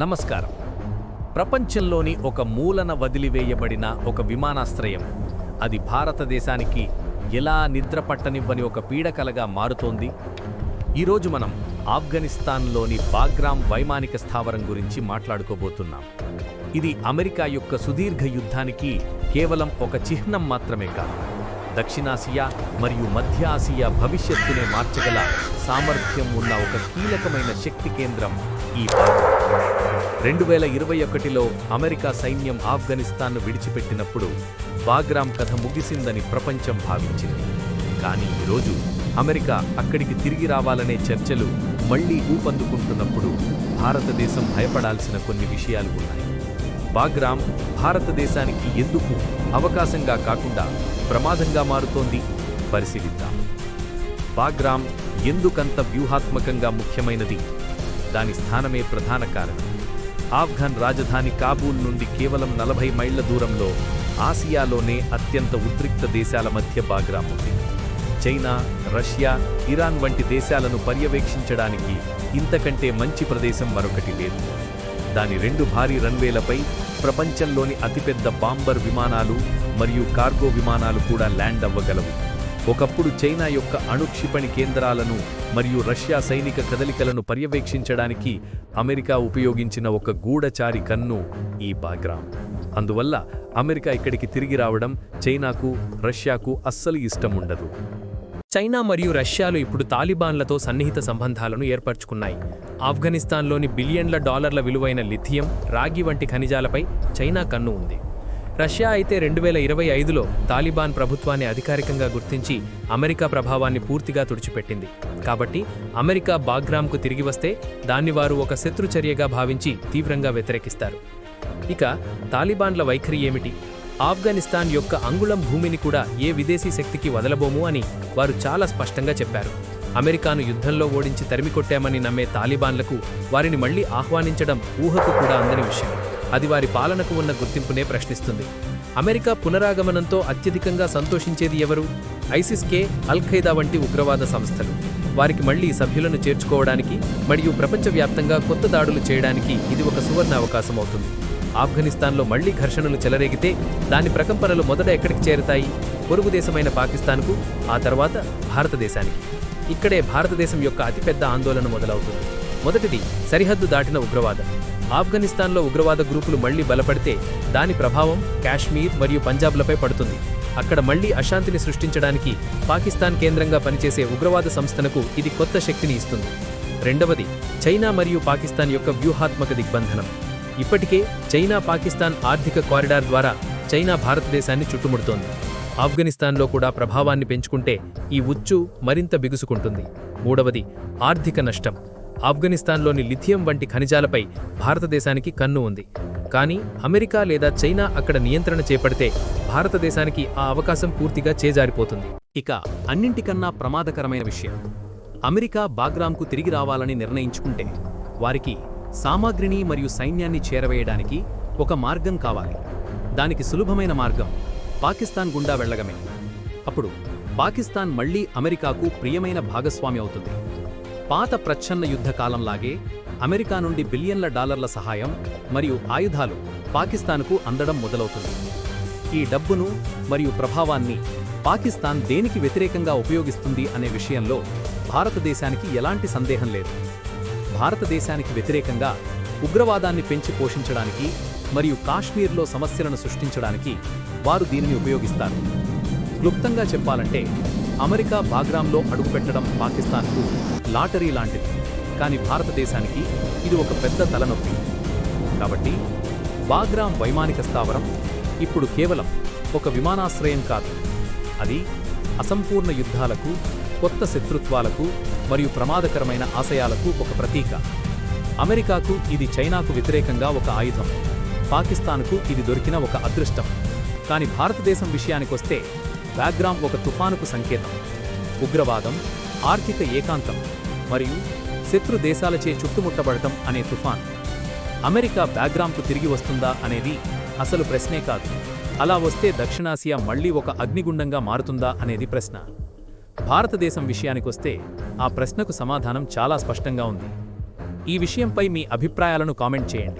నమస్కారం. ప్రపంచంలోని ఒక మూలన వదిలివేయబడిన ఒక విమానాశ్రయం. అది భారతదేశానికి ఎలా నిద్ర పట్టనివ్వని ఒక పీడకలగా మారుతోంది. ఈరోజు మనం ఆఫ్ఘనిస్తాన్లోని బాగ్రామ్ వైమానిక స్థావరం గురించి మాట్లాడుకోబోతున్నాం. ఇది అమెరికా యొక్క సుదీర్ఘ యుద్ధానికి కేవలం ఒక చిహ్నం మాత్రమే కాదు. దక్షిణాసియా మరియు మధ్య ఆసియా భవిష్యత్తునే మార్చగల సామర్థ్యం ఉన్న ఒక కీలకమైన శక్తి కేంద్రం ఈ బాగ్రామ్ రెండు వేల ఇరవై ఒకటిలో అమెరికా సైన్యం ఆఫ్ఘనిస్తాన్ను విడిచిపెట్టినప్పుడు బాగ్రామ్ కథ ముగిసిందని ప్రపంచం భావించింది. కానీ ఈరోజు అమెరికా అక్కడికి తిరిగి రావాలనే చర్చలు మళ్ళీ ఊపందుకుంటున్నప్పుడు భారతదేశం భయపడాల్సిన కొన్ని విషయాలు ఉన్నాయి. బాగ్రామ్ భారతదేశానికి ఎందుకు అవకాశంగా కాకుండా ప్రమాదంగా మారుతోంది? పరిశీలిద్దాం. బాగ్రామ్ ఎందుకంత వ్యూహాత్మకంగా ముఖ్యమైనది? దాని స్థానమే ప్రధాన కారణం. ఆఫ్ఘన్ రాజధాని కాబూల్ నుండి కేవలం నలభై మైళ్ళ దూరంలో ఆసియాలోనే అత్యంత ఉద్రిక్త దేశాల మధ్య బాగ్రామ్ ఉంది. చైనా రష్యా ఇరాన్ వంటి దేశాలను పర్యవేక్షించడానికి ఇంతకంటే మంచి ప్రదేశం మరొకటి లేదు. దాని రెండు భారీ రన్వేలపై ప్రపంచంలోని అతిపెద్ద బాంబర్ విమానాలు మరియు కార్గో విమానాలు కూడా ల్యాండ్ అవ్వగలవు. ఒకప్పుడు చైనా యొక్క అణుక్షిపణి కేంద్రాలను మరియు రష్యా సైనిక కదలికలను పర్యవేక్షించడానికి అమెరికా ఉపయోగించిన ఒక గూఢచారి కన్ను ఈ బాగ్రామ్. అందువల్ల అమెరికా ఇక్కడికి తిరిగి రావడం చైనాకు రష్యాకు అస్సలు ఇష్టం ఉండదు. చైనా మరియు రష్యాలు ఇప్పుడు తాలిబాన్లతో సన్నిహిత సంబంధాలను ఏర్పరచుకున్నాయి. ఆఫ్ఘనిస్తాన్లోని బిలియన్ల డాలర్ల విలువైన లిథియం రాగి వంటి ఖనిజాలపై చైనా కన్ను ఉంది. రష్యా అయితే రెండు వేల ఇరవై ఐదులో తాలిబాన్ ప్రభుత్వాన్ని అధికారికంగా గుర్తించి అమెరికా ప్రభావాన్ని పూర్తిగా తుడిచిపెట్టింది. కాబట్టి అమెరికా బాగ్రామ్కు తిరిగి వస్తే దాన్ని వారు ఒక శత్రు చర్యగా భావించి తీవ్రంగా వ్యతిరేకిస్తారు. ఇక తాలిబాన్ల వైఖరి ఏమిటి? ఆఫ్ఘనిస్తాన్ యొక్క అంగుళం భూమిని కూడా ఏ విదేశీ శక్తికి వదలబోము అని వారు చాలా స్పష్టంగా చెప్పారు. అమెరికాను యుద్ధంలో ఓడించి తరిమి కొట్టామని నమ్మే తాలిబాన్లకు వారిని మళ్ళీ ఆహ్వానించడం ఊహకు కూడా అందని విషయం. అది వారి పాలనకు ఉన్న గుర్తింపునే ప్రశ్నిస్తుంది. అమెరికా పునరాగమనంతో అత్యధికంగా సంతోషించేది ఎవరు? ఐసిస్కే అల్ ఖైదా వంటి ఉగ్రవాద సంస్థలు. వారికి మళ్ళీ సభ్యులను చేర్చుకోవడానికి మరియు ప్రపంచవ్యాప్తంగా కొత్త దాడులు చేయడానికి ఇది ఒక సువర్ణ అవకాశం అవుతుంది. ఆఫ్ఘనిస్తాన్లో మళ్ళీ ఘర్షణలు చెలరేగితే దాని ప్రకంపనలు మొదట ఎక్కడికి చేరుతాయి? పొరుగు దేశమైన పాకిస్తాన్కు ఆ తర్వాత భారతదేశానికి. ఇక్కడే భారతదేశం యొక్క అతిపెద్ద ఆందోళన మొదలవుతుంది. మొదటిది సరిహద్దు దాటిన ఉగ్రవాదం. ఆఫ్ఘనిస్తాన్లో ఉగ్రవాద గ్రూపులు మళ్ళీ బలపడితే దాని ప్రభావం కాశ్మీర్ మరియు పంజాబ్లపై పడుతుంది. అక్కడ మళ్ళీ అశాంతిని సృష్టించడానికి పాకిస్తాన్ కేంద్రంగా పనిచేసే ఉగ్రవాద సంస్థలకు ఇది కొత్త శక్తిని ఇస్తుంది. రెండవది చైనా మరియు పాకిస్తాన్ యొక్క వ్యూహాత్మక దిగ్బంధనం. ఇప్పటికే చైనా పాకిస్తాన్ ఆర్థిక కారిడార్ ద్వారా చైనా భారతదేశాన్ని చుట్టుముడుతోంది. ఆఫ్ఘనిస్తాన్లో కూడా ప్రభావాన్ని పెంచుకుంటే ఈ ఉచ్చు మరింత బిగుసుకుంటుంది. మూడవది ఆర్థిక నష్టం. ఆఫ్ఘనిస్తాన్లోని లిథియం వంటి ఖనిజాలపై భారతదేశానికి కన్ను ఉంది. కానీ అమెరికా లేదా చైనా అక్కడ నియంత్రణ చేపడితే భారతదేశానికి ఆ అవకాశం పూర్తిగా చేజారిపోతుంది. ఇక అన్నింటికన్నా ప్రమాదకరమైన విషయం అమెరికా బాగ్రామ్కు తిరిగి రావాలని నిర్ణయించుకుంటే వారికి సామాగ్రిని మరియు సైన్యాన్ని చేరవేయడానికి ఒక మార్గం కావాలి. దానికి సులభమైన మార్గం పాకిస్తాన్ గుండా వెళ్ళగమే అప్పుడు పాకిస్తాన్ మళ్ళీ అమెరికాకు ప్రియమైన భాగస్వామి అవుతుంది. పాత ప్రచ్ఛన్న యుద్ధ కాలంలాగే అమెరికా నుండి బిలియన్ల డాలర్ల సహాయం మరియు ఆయుధాలు పాకిస్తాన్కు అందడం మొదలవుతుంది. ఈ డబ్బును మరియు ప్రభావాన్ని పాకిస్తాన్ దేనికి వ్యతిరేకంగా ఉపయోగిస్తుంది అనే విషయంలో భారతదేశానికి ఎలాంటి సందేహం లేదు. భారతదేశానికి వ్యతిరేకంగా ఉగ్రవాదాన్ని పెంచి పోషించడానికి మరియు కాశ్మీర్లో సమస్యలను సృష్టించడానికి వారు దీనిని ఉపయోగిస్తారు. క్లుప్తంగా చెప్పాలంటే అమెరికా బాగ్రామ్లో అడుగుపెట్టడం పాకిస్తాన్కు లాటరీ లాంటిది. కానీ భారతదేశానికి ఇది ఒక పెద్ద తలనొప్పి. కాబట్టి బాగ్రామ్ వైమానిక స్థావరం ఇప్పుడు కేవలం ఒక విమానాశ్రయం కాదు. అది అసంపూర్ణ యుద్ధాలకు కొత్త శత్రుత్వాలకు మరియు ప్రమాదకరమైన ఆశయాలకు ఒక ప్రతీక. అమెరికాకు ఇది చైనాకు వ్యతిరేకంగా ఒక ఆయుధం. పాకిస్తాన్కు ఇది దొరికిన ఒక అదృష్టం. కానీ భారతదేశం విషయానికొస్తే బ్యాక్గ్రామ్ ఒక తుఫానుకు సంకేతం. ఉగ్రవాదం ఆర్థిక ఏకాంతం మరియు శత్రు దేశాలచే చుట్టుముట్టబడటం అనే తుఫాన్. అమెరికా బ్యాక్గ్రామ్కు తిరిగి వస్తుందా అనేది అసలు ప్రశ్నే కాదు. అలా వస్తే దక్షిణాసియా మళ్ళీ ఒక అగ్నిగుండంగా మారుతుందా అనేది ప్రశ్న. భారతదేశం విషయానికొస్తే ఆ ప్రశ్నకు సమాధానం చాలా స్పష్టంగా ఉంది. ఈ విషయంపై మీ అభిప్రాయాలను కామెంట్ చేయండి.